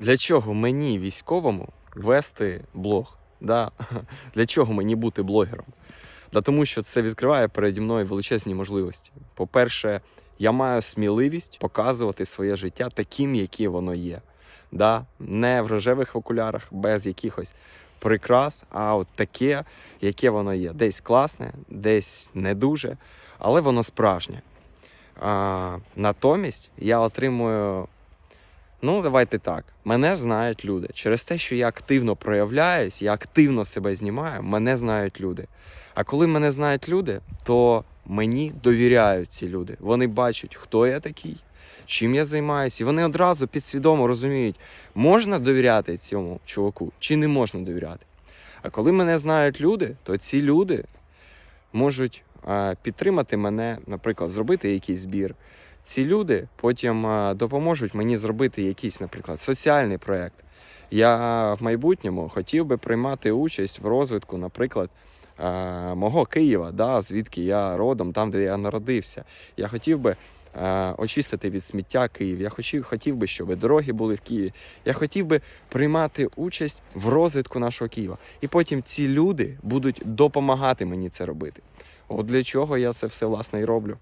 Для чого мені, військовому, вести блог? Да? Для чого мені бути блогером? Да тому що це відкриває переді мною величезні можливості. По-перше, я маю сміливість показувати своє життя таким, яке воно є. Да? Не в рожевих окулярах, без якихось прикрас, а от таке, яке воно є. Десь класне, десь не дуже, але воно справжнє. А, натомість я отримую. Ну, давайте так. Мене знають люди. Через те, що я активно проявляюсь, я активно себе знімаю, мене знають люди. А коли мене знають люди, то мені довіряють ці люди. Вони бачать, хто я такий, чим я займаюся, і вони одразу підсвідомо розуміють, можна довіряти цьому чуваку чи не можна довіряти. А коли мене знають люди, то ці люди можуть е, підтримати мене, наприклад, зробити якийсь збір. Ці люди потім е, допоможуть мені зробити якийсь, наприклад, соціальний проєкт. Я в майбутньому хотів би приймати участь в розвитку, наприклад, е, мого Києва, да, звідки я родом, там, де я народився. Я хотів би е, очистити від сміття Київ. Я хотів, хотів би, щоб дороги були в Києві. Я хотів би приймати участь в розвитку нашого Києва. І потім ці люди будуть допомагати мені це робити. От для чого я це все власне і роблю.